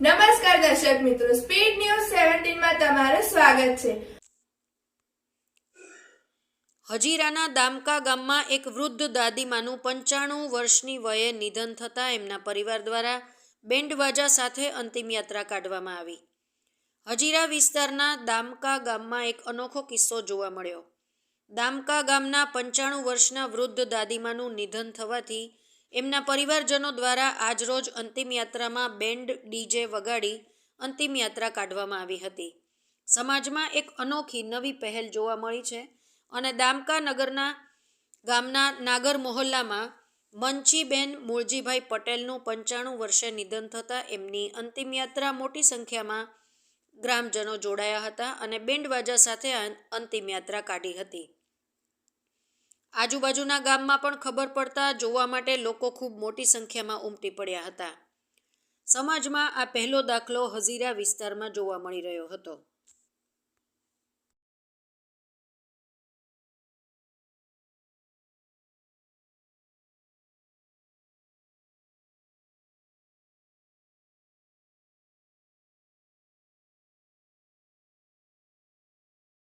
નમસ્કાર દર્શક મિત્રો સ્પીડ ન્યૂઝ સેવન્ટીનમાં તમારું સ્વાગત છે. હજીરાના દામકા ગામમાં એક વૃદ્ધ દાદીમાનું પંચાણું વર્ષની વયે નિધન થતાં એમના પરિવાર દ્વારા બેન્ડવાજા સાથે અંતિમ યાત્રા કાઢવામાં આવી. હજીરા વિસ્તારના દામકા ગામમાં એક અનોખો કિસ્સો જોવા મળ્યો. દામકા ગામના પંચાણું વર્ષના વૃદ્ધ દાદીમાનું નિધન થવાથી એમના પરિવારજનો દ્વારા આજરોજ અંતિમ યાત્રામાં બેન્ડ ડીજે વગાડી અંતિમ યાત્રા કાઢવામાં આવી હતી. સમાજમાં એક અનોખી નવી પહેલ જોવા મળી છે અને દામકા નગરના ગામના નાગર મોહલ્લામાં મંચીબેન મૂળજીભાઈ પટેલનું પંચાણું વર્ષે નિધન થતાં એમની અંતિમ યાત્રા મોટી સંખ્યામાં ગ્રામજનો જોડાયા હતા અને બેન્ડવાજા સાથે અંતિમયાત્રા અંતિમ યાત્રા કાઢી હતી. આજુબાજુના ગામમાં પણ ખબર પડતા જોવા માટે લોકો ખૂબ મોટી સંખ્યામાં ઉમટી પડ્યા હતા. સમાજમાં આ પહેલો દાખલો હઝીરા વિસ્તારમાં જોવા મળી રહ્યો હતો.